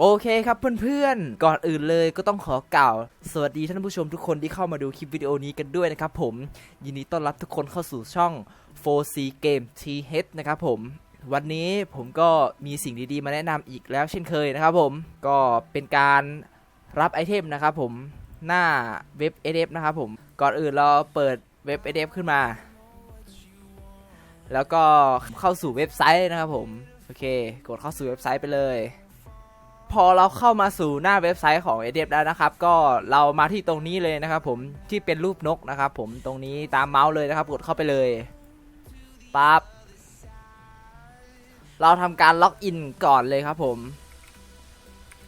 โอเคครับเพื่อนๆ ก่อนอื่นเลยก็ต้องขอกล่าว สวัสดีท่านผู้ชมทุกคนที่เข้ามาดูคลิปวิดีโอนี้กันด้วยนะครับผม ยินดีต้อนรับทุกคนเข้าสู่ช่อง 4C Game TH นะครับผม วันนี้ผมก็มีสิ่งดีๆ มาแนะนำอีกแล้วเช่นเคยนะครับผม ก็เป็นการรับไอเทมนะครับผม หน้าเว็บ ADF นะครับผม ก่อนอื่นเราเปิดเว็บ ADF ขึ้นมา แล้วก็เข้าสู่เว็บไซต์นะครับผม โอเค กดเข้าสู่เว็บไซต์ไปเลย พอเราเข้ามาสู่หน้าเว็บไซต์ของเอเดฟแล้วนะครับ ก็เรามาที่ตรงนี้เลยนะครับ ผมที่เป็นรูปนกนะครับ ผมตรงนี้ตามเมาส์เลยนะครับ กดเข้าไปเลยปั๊บเราทำการล็อกอินก่อนเลยครับผม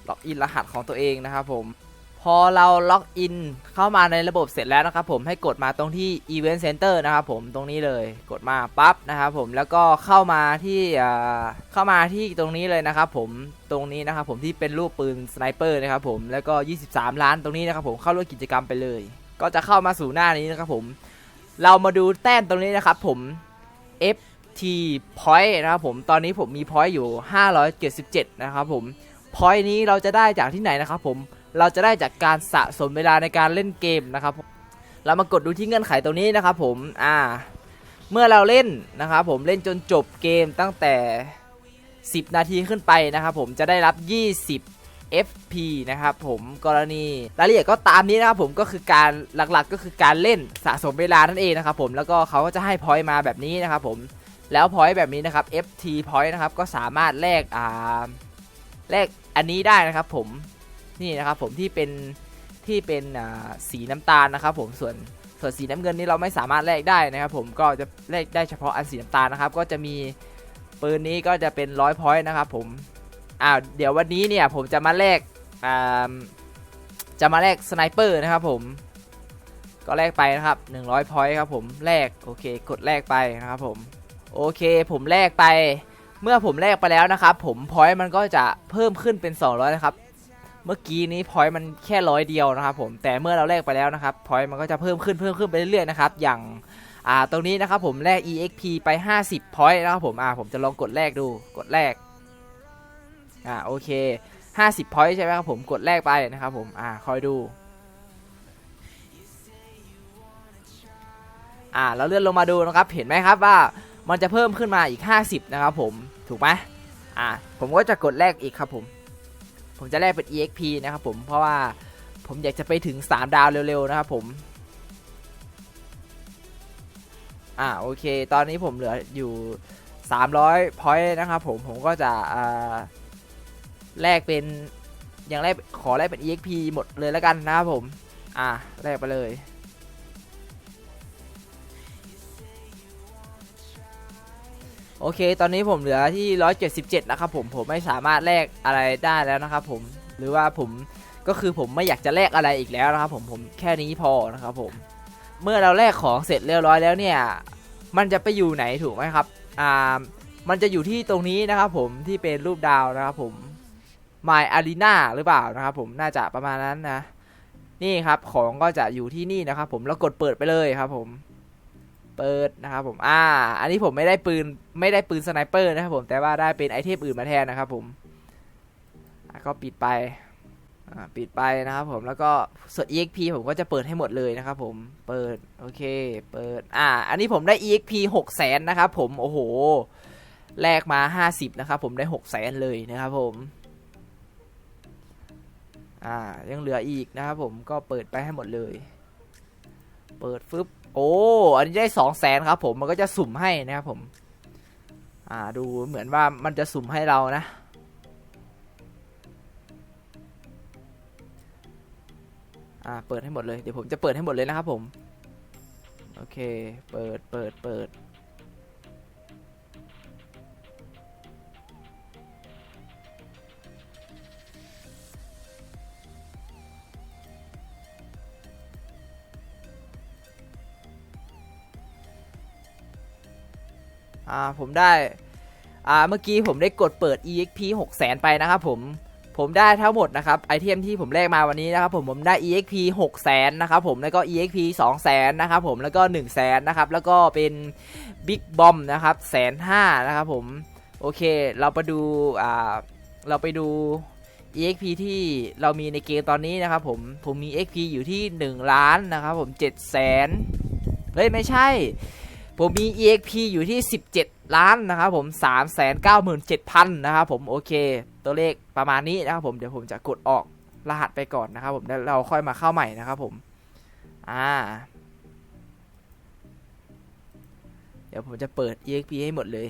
ล็อกอินรหัสของตัวเองนะครับผม พอเราล็อกอินเข้ามาในระบบเสร็จแล้วนะครับผมให้กดมาตรงที่ Event Center นะครับผมตรงนี้เลยกดมาปั๊บนะครับผมแล้วก็เข้ามาที่เข้ามาที่ตรงนี้เลยนะครับผมตรงนี้นะครับผมที่เป็นรูปปืนสไนเปอร์นะครับผมแล้วก็ 23 ล้านตรงนี้นะครับผมเข้าร่วมกิจกรรมไปเลย ก็จะเข้ามาสู่หน้านี้นะครับผม เรามาดูแต้มตรงนี้นะครับผม FT point นะครับผมตอนนี้ผมมี point อยู่ 577 นะครับผม point นี้เราจะได้จากที่ไหนนะครับผม เราจะได้จากการสะสมเวลาในการเล่นเกมนะครับ เรามากดดูที่เงื่อนไขตรงนี้นะครับผมอ่าเมื่อเราเล่นนะครับผมเล่นจนจบเกมตั้งแต่ 10 นาทีขึ้นไปนะครับผมจะได้รับ 20 FP นะครับผมกรณีรายละเอียดก็ตามนี้นะครับผมก็คือการหลักๆ ก็คือการเล่นสะสมเวลานั่นเองนะครับผมแล้วก็เขาก็จะให้พอยต์มาแบบนี้นะครับผมแล้วพอยต์แบบนี้นะครับ FT point นะครับก็สามารถแลกอ่าแลกอันนี้ได้นะครับผม นี่นะครับผมที่เป็นที่เป็นสีน้ำตาลนะครับผมส่วนส่วนสีน้ำเงินนี่เราไม่สามารถแลกได้นะครับผมก็จะแลกได้เฉพาะอันสีน้ำตาลนะครับ ก็จะมีปืนนี้ก็จะเป็นร้อยพอยต์นะครับผมอ่าเดี๋ยววันนี้เนี่ยผมจะมาแลกอ่าจะมาแลกสไนเปอร์นะครับผมก็แลกไปนะครับ100พอยต์ครับผมแลกโอเค กดแลกไปนะครับผมโอเค ผมแลกไป เมื่อผมแลกไปแล้วนะครับ ผมพอยต์มันก็จะเพิ่มขึ้นเป็น 200นะครับ เมื่อกี้นี้พอยต์มันแค่ร้อยเดียวนะครับผมแต่เมื่อเราแลกไปแล้วนะครับพอยต์มันก็จะเพิ่มขึ้นเพิ่มขึ้นไปเรื่อยๆนะครับอย่างอ่าตรงนี้นะครับผมแลก exp ไป 50พอยต์นะครับผมอ่าผมจะลองกดแลกดูกดแลกอ่าโอเค 50พอยต์ใช่ไหมครับผมกดแลกไปนะครับผมอ่าคอยดูอ่าเราเลื่อนลงมาดูนะครับเห็นไหมครับว่ามันจะเพิ่มขึ้นมาอีก 50 นะครับผมถูกไหมอ่าผมก็จะกดแลกอีกครับผม ผมจะแลกเป็น exp นะครับผมเพราะว่าผมอยากจะไปถึง 3 ดาวเร็วๆนะครับผมอ่าโอเค ตอนนี้ผมเหลืออยู่ 300 point นะครับผมผมก็จะอ่าแลกเป็นอย่างแรกขอแลกเป็น exp หมดเลยแล้วกันนะครับผม อ่าแลกไปเลย โอเค ตอนนี้ผมเหลือที่ 177 นะครับผม ผมไม่สามารถแลกอะไรได้แล้วนะครับผม หรือว่าผมก็คือผมไม่อยากจะแลกอะไรอีกแล้วนะครับผม ผมแค่นี้พอนะครับผม เมื่อเราแลกของเสร็จเรียบร้อยแล้วเนี่ย มันจะไปอยู่ไหนถูกไหมครับ อ่า มันจะอยู่ที่ตรงนี้นะครับผม ที่เป็นรูปดาวนะครับผม My Arena หรือเปล่านะครับผม น่าจะประมาณนั้นนะ นี่ครับ ของก็จะอยู่ที่นี่นะครับผม แล้วกดเปิดไปเลยครับผม เปิดนะครับผมอ่า อันนี้ผมไม่ได้ปืนไม่ได้ปืนสไนเปอร์นะครับผมแต่ว่าได้เป็นไอเทมอื่นมาแทนนะครับผมก็ปิดไปปิดไปนะครับผมแล้วก็ส่วน exp ผมก็จะเปิดให้หมดเลยนะครับผมเปิดโอเคเปิดอ่าอันนี้ผมได้ exp 6แสนนะครับผมโอ้โหแลกมา 50 นะครับผมได้6แสนเลยนะครับผมอ่ายังเหลืออีกนะครับผมก็เปิดไปให้หมดเลย เปิดฟึบ โอ้ อันนี้ได้สองแสนครับผมมันก็จะสุ่มให้นะครับผม อ่าดูเหมือนว่ามันจะสุ่มให้เรานะ อ่าเปิดให้หมดเลย เดี๋ยวผมจะเปิดให้หมดเลยนะครับผม โอเค เปิดเปิดเปิด ผมได้ อ่า เมื่อกี้ผมได้กดเปิด exp 6 0 0 0 0ไปนะครับผม ผมได้ทั้งหมดนะครับไอเทมที่ผมแลกมาวันนี้นะครับผมผมได้ exp 6 0 0 0 0นะครับผมแล้วก็ exp 2 0 0 0 0นะครับผมแล้วก็ 1 0 0 0 0นะครับแล้วก็เป็น big bomb นะครับแสนห้านะครับผมโอเค เราไปดูอ่าเราไปดู EXP ที่เรามีในเกมตอนนี้นะครับผมผมมี XP อยู่ที่ 1 ล้านนะครับผม7แสนเฮ้ยไม่ใช่ ผมมี EXP อยู่ที่ 17 ล้านนะครับผม 3 9 7 0 0 0 นะครับผมโอเค ตัวเลขประมาณนี้นะครับผมเดี๋ยวผมจะกดออกรหัสไปก่อนนะครับผมแล้วเราค่อยมาเข้าใหม่นะครับผมอ่าเดี๋ยวผมจะเปิด EXP ให้หมดเลย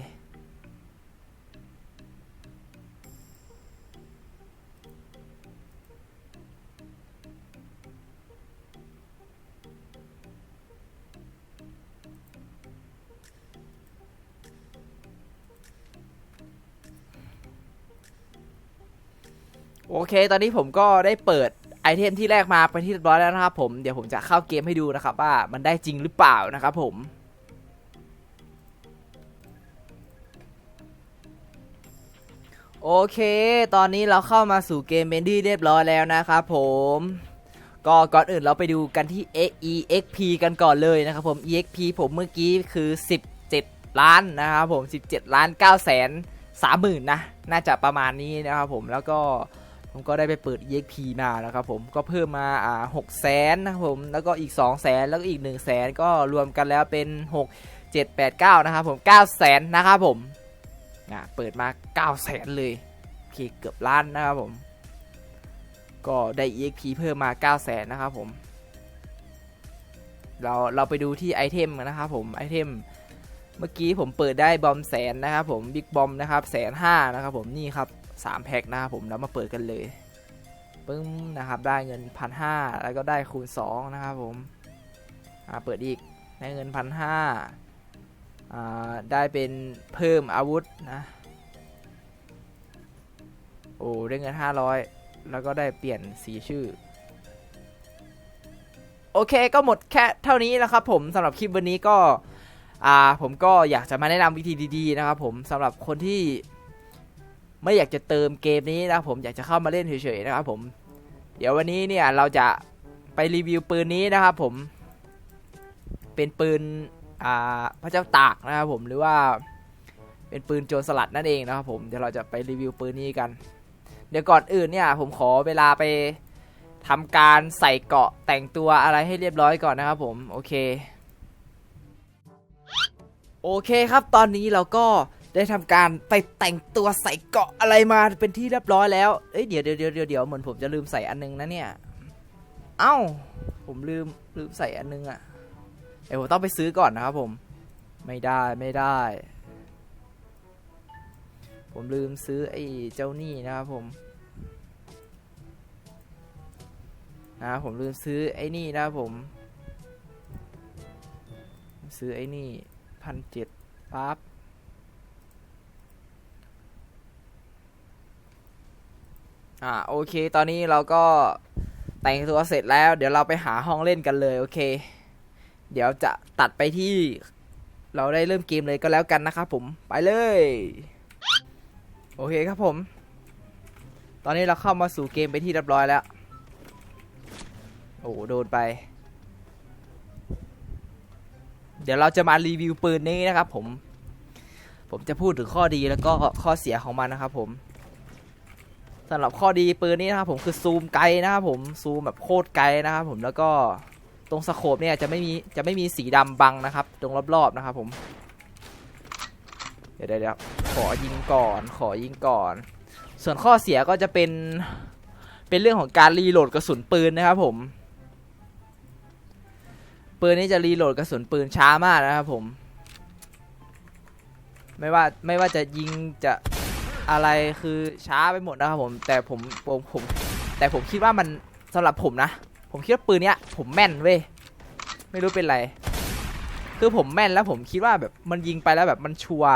เค ตอนนี้ผมก็ได้เปิดไอเทมที่แรกมาไปนที่เรียบร้อยแล้วนะครับผมเดี๋ยวผมจะเข้าเกมให้ดูนะครับว่ามันได้จริงหรือเปล่านะครับผมโอเค ตอนนี้เราเข้ามาสู่เกมเป็นที่เรียบร้อยแล้วนะครับผม ก็ก่อนอื่นเราไปดูกันที่ EXP กันก่อนเลยนะครับผม EXP ผมเมื่อกี้คือ 17 ล้านนะครับผม 17 ล้าน9แสน3หมื่นนะ น่าจะประมาณนี้นะครับผม แล้วก็ ผมก็ได้ไปเปิด EXP มานะครับผมก็เพิ่มมาอ่า6แสนนะครับผมแล้วก็อีก2แสนแล้วก็อีก1แสนก็รวมกันแล้วเป็น 6 7 8 9 นะครับผม9แสนนะครับผมนะเปิดมา9แสนเลยโอเคเกือบล้านนะครับผม ก็ได้ EXP เพิ่มมา9แสนนะครับผม เราเราไปดูที่ไอเทมกันนะครับผมไอเทมเมื่อกี้ผมเปิดได้บอมแสนนะครับผมบิ๊กบอมนะครับแสนห้านะครับผมนี่ครับ 3 แพ็คนะครับผมแล้วมาเปิดกันเลยปึ้งนะครับได้เงินพันห้าแล้วก็ได้คูณ 2 นะครับผมอ่าเปิดอีกได้เงินพันห้าอ่าได้เป็นเพิ่มอาวุธนะโอ้ได้เงิน 500 แล้วก็ได้เปลี่ยนสีชื่อ โอเคก็หมดแค่เท่านี้นะครับผมสำหรับคลิปวันนี้ก็อ่าผมก็อยากจะมาแนะนำวิธีดีๆนะครับผมสำหรับคนที่ ไม่อยากจะเติมเกมนี้นะผมอยากจะเข้ามาเล่นเฉยๆนะครับผมเดี๋ยววันนี้เนี่ยเราจะไปรีวิวปืนนี้นะครับผม เป็นปืนอ่าพระเจ้าตากนะครับผมหรือว่าเป็นปืนโจรสลัดนั่นเองนะครับผมเดี๋ยวเราจะไปรีวิวปืนนี้กัน เดี๋ยวก่อนอื่นเนี่ยผมขอเวลาไปทำการใส่เกาะแต่งตัวอะไรให้เรียบร้อยก่อนนะครับผมโอเค โอเคครับตอนนี้เราก็ ได้ทำการไปแต่งตัวใส่เกาะอะไรมาเป็นที่เรียบร้อยแล้ว เอ้ยเดี๋ยวเดี๋ยวเดี๋ยวเดี๋ยวเดี๋ยวเหมือนผมจะลืมใส่อันนึงนะเนี่ย เอ้า ผมลืมลืมใส่อันนึงอะ่ะเดี๋ยวผมต้องไปซื้อก่อนนะครับผม ไม่ได้ไม่ได้ ผมลืมซื้อไอ้เจ้านี่นะครับผม นะผมลืมซื้อไอ้นี่นะครับผม ซื้อไอ้นี่พันเจ็ดปั๊บ อ่าโอเค ตอนนี้เราก็แต่งตัวเสร็จแล้ว เดี๋ยวเราไปหาห้องเล่นกันเลยโอเค เดี๋ยวจะตัดไปที่เราได้เริ่มเกมเลยก็แล้วกันนะครับผมไปเลย โอเคครับผม ตอนนี้เราเข้ามาสู่เกมไปที่เรียบร้อยแล้ว โอ้โหโดนไป เดี๋ยวเราจะมารีวิวปืนนี้นะครับผม ผมจะพูดถึงข้อดีแล้วก็ข้อเสียของมันนะครับผม สำหรับข้อดีปืนนี้นะครับผมคือซูมไกลนะครับผมซูมแบบโคตรไกลนะครับผมแล้วก็ตรงสโคปเนี่ยจะไม่มีจะไม่มีสีดำบังนะครับ ตรงรอบๆนะครับผมเดี๋ยวเดี๋ยวเดี๋ยวขอยิงก่อน ขอยิงก่อน ส่วนข้อเสียก็จะเป็นเป็นเรื่องของการรีโหลดกระสุนปืนนะครับผมปืนนี้จะรีโหลดกระสุนปืนช้ามากนะครับผม ไม่ว่าไม่ว่าจะยิงจะ อะไรคือช้าไปหมดนะครับผม แต่ผมผมผม แต่ผมคิดว่ามันสำหรับผมนะ ผมคิดว่าปืนเนี้ย ผมแม่นเว้ยไม่รู้เป็นไร คือผมแม่นแล้วผมคิดว่าแบบมันยิงไปแล้วแบบมันชัวร์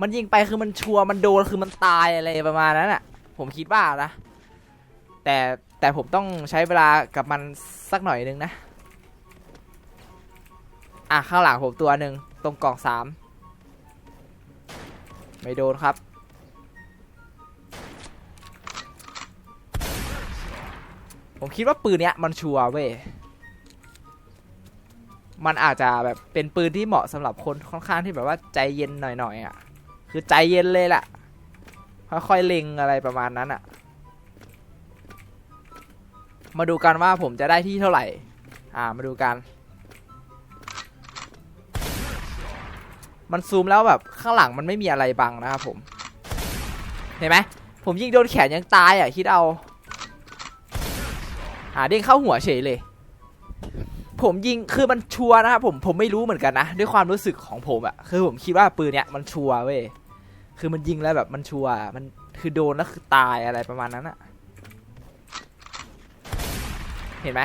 มันยิงไปคือมันชัวร์มันโดนคือมันตายอะไรประมาณนั้นอะผมคิดว่านะ แต่แต่ผมต้องใช้เวลากับมันสักหน่อยนึงนะ อะข้างหลังผมตัวหนึ่งตรงกล่องสาม ไม่โดนครับ ผมคิดว่าปืนเนี้ยมันชัวร์เว้ย มันอาจจะแบบเป็นปืนที่เหมาะสำหรับคนค่อนข้างที่แบบว่าใจเย็นหน่อยๆอะ คือใจเย็นเลยแหละค่อยๆเล็งอะไรประมาณนั้นอะ มาดูกันว่าผมจะได้ที่เท่าไหร่ อ่า มาดูกัน มันซูมแล้วแบบข้างหลังมันไม่มีอะไรบังนะครับผม เห็นไหมผมยิงโดนแขนยังตายอะคิดเอาอ่าเด้งเข้าหัวเฉยเลย ผมยิงคือมันชัวนะครับผมผมไม่รู้เหมือนกันนะด้วยความรู้สึกของผมอะคือผมคิดว่าปืนเนี้ยมันชัวเว้ยคือมันยิงแล้วแบบมันชัวมันคือโดนแล้วคือตายอะไรประมาณนั้นอะเห็นไหม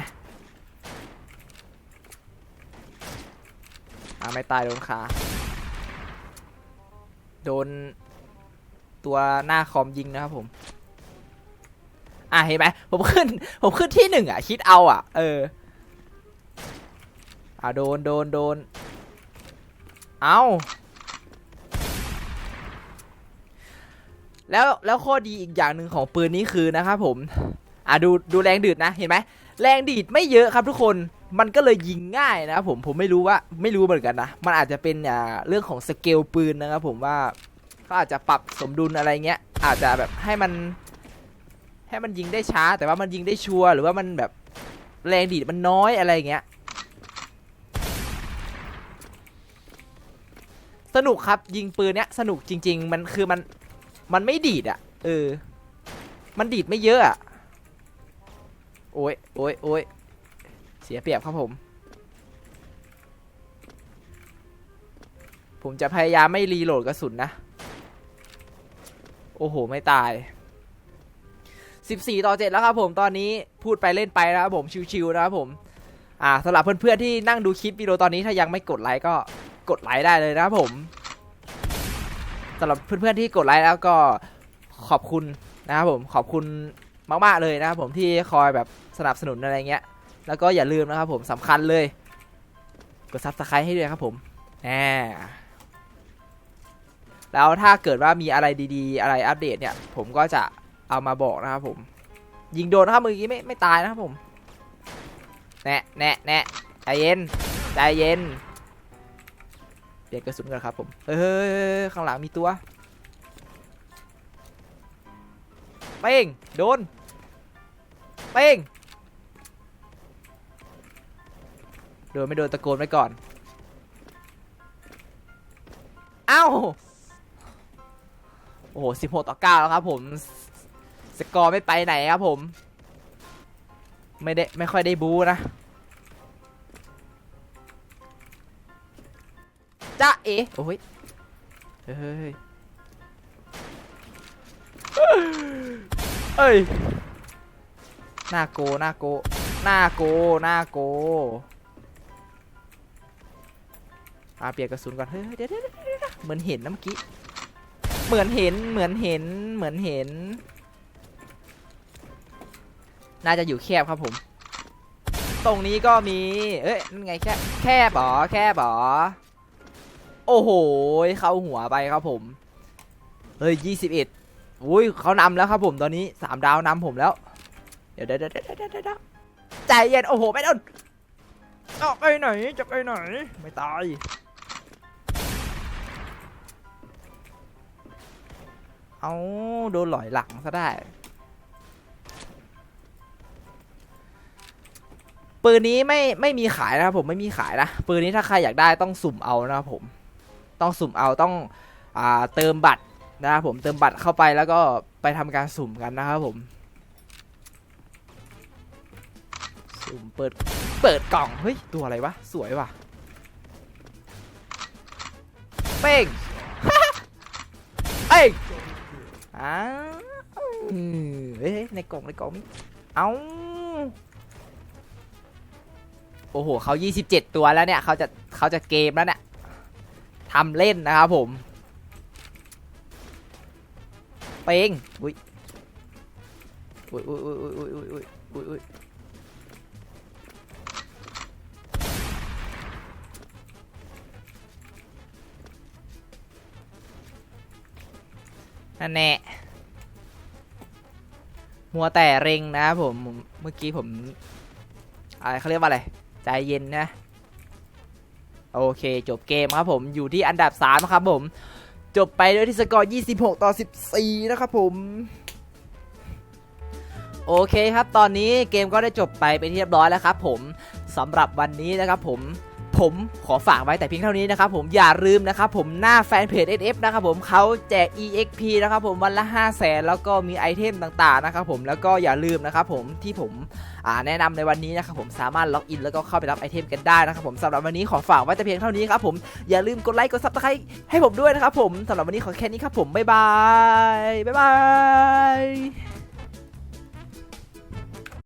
อ่าไม่ตายโดนขา โดนตัวหน้าคอมยิงนะครับผม อะเห็นไหมผมขึ้น ผมขึ้นที่หนึ่งอะ คิดเอาอะ เออ อะโดนโดนโดน เอาแล้วแล้วข้อดีอีกอย่างหนึ่งของปืนนี้คือนะครับผม อะดูดูแรงดีดนะ เห็นไหม แรงดีดไม่เยอะครับทุกคน มันก็เลยยิงง่ายนะครับผมผมไม่รู้ว่าไม่รู้เหมือนกันนะ มันอาจจะเป็นอ่าเรื่องของสเกลปืนนะครับผมว่าเขาอาจจะปรับสมดุลอะไรเงี้ย อาจจะแบบให้มัน ให้มันยิงได้ช้า แต่ว่ามันยิงได้ชัวร์หรือว่ามันแบบแรงดีดมันน้อยอะไรเงี้ยสนุกครับยิงปืนเนี้ยสนุกจริง ๆ มันคือมันมันไม่ดีดอะ่ะเออ มันดีดไม่เยอะอะ่ะโอ้ยโอ้ยโอ้ย สียเปรียบครับผม ผมจะพยายามไม่รีโหลดกระสุนนะ โอ้โห ไม่ตาย 14 ต่อ 7 แล้วครับผมตอนนี้พูดไปเล่นไปนะครับผมชิวๆนะครับผม อ่าสำหรับเพื่อนๆที่นั่งดูคลิปวิดีโอตอนนี้ถ้ายังไม่กดไลค์ก็กดไลค์ได้เลยนะครับผมสำหรับเพื่อนๆที่กดไลค์แล้วก็ขอบคุณนะครับผมขอบคุณมากๆเลยนะครับผมที่คอยแบบสนับสนุนอะไรเงี้ย แล้วก็อย่าลืมนะครับผมสำคัญเลย กดซับสไครต์ให้ด้วยครับผมแหมแล้วถ้าเกิดว่ามีอะไรดีๆ อะไรอัปเดตเนี่ย ผมก็จะเอามาบอกนะครับผม ยิงโดนนะครับเมื่อกี้ไม่ไม่ตายนะครับผมแนะแนะแนะใจเย็นใจเย็นเปลี่ยนกระสุนกันครับผมเฮ้ยเฮ้ยเฮ้ยข้างหลังมีตัวเป้งโดนเป้ง โดนไม่โดนตะโกนไว้ก่อน เอ้า โอ้โห16ต่อ9แล้วครับผม สกอร์ไม่ไปไหนครับผม ไม่ได้ไม่ค่อยได้บูนะจ้าเอ๋โอ้ย เฮ้ย เอ้ยหน้าโกหน้าโกหน้าโกหน้าโก อ่าเปลี่ยนกระสุนก่อน เฮ้ยเดี๋ยวเดี๋ยวเหมือนเห็นนะเมื่อกี้ เหมือนเห็น เหมือนเห็น เหมือนเห็น น่าจะอยู่แคบครับผม ตรงนี้ก็มี เอ้ยนั่นไงแคบแคบหรอแคบหรอโอ้โห เข้าหัวไปครับผม เฮ้ยยี่สิบเอ็ดอุ้ยเขานำแล้วครับผมตอนนี้สามดาวนำผมแล้ว เดี๋ยวเดี๋ยวเดี๋ยวเดี๋ยวเดี๋ยวเดี๋ยวใจเย็น โอ้โห ไม่โดนจะไปไหนจะไปไหน ไม่ตาย เอาโดนหลอยหลังซะได้ ปืนนี้ไม่ไม่มีขายนะครับผมไม่มีขายนะ ปืนนี้ถ้าใครอยากได้ต้องสุ่มเอานะครับผม ต้องสุ่มเอาต้องอ่าเติมบัตรนะครับผมเติมบัตรเข้าไปแล้วก็ไปทำการสุ่มกันนะครับผม สุ่มเปิดเปิดกล่องเฮ้ยตัวอะไรวะสวยว่ะเป้งเอ้ย อ้าวเฮ้ยในกล่องในกล่องมีเอาโอ้โหเขา27 ตัวแล้วเนี่ยเขาจะเขาจะเกมแล้วเนี่ยทำเล่นนะครับผมเป้งอุ้ยอุ้ยอุ้ยอุ้ยอุ้ยอุ้ยอุ้ยอุ้ย นั่นแน่มัวแต่เร็งนะครับผมเมื่อกี้ผมอะไรเขาเรียกว่าอะไร ใจเย็นนะ โอเคจบเกมครับผมอยู่ที่อันดับ 3 ครับผม จบไปด้วยที่สกอร์ 26 ต่อ 14 นะครับผมโอเคครับ ตอนนี้เกมก็ได้จบไปเป็นที่เรียบร้อยแล้วครับผมสำหรับวันนี้นะครับผม ผมขอฝากไว้แต่เพียงเท่านี้นะครับผมอย่าลืมนะครับผมหน้าแฟนเพจ SF นะครับผมเขาแจก EXP นะครับผมวันละ 5 0 0แสนแล้วก็มีไอเทมต่างๆนะครับผมแล้วก็อย่าลืมนะครับผมที่ผมแนะนำในวันนี้นะครับผมสามารถล็อกอินแล้วก็เข้าไปรับไอเทมกันได้นะครับผมสำหรับวันนี้ขอฝากไว้แต่เพียงเท่านี้ครับผมอย่าลืมกดไลค์กดซับสไครต์ให้ผมด้วยนะครับผมสำหรับวันนี้ขอแค่นี้ครับผมบ๊ายบายบ๊ายบาย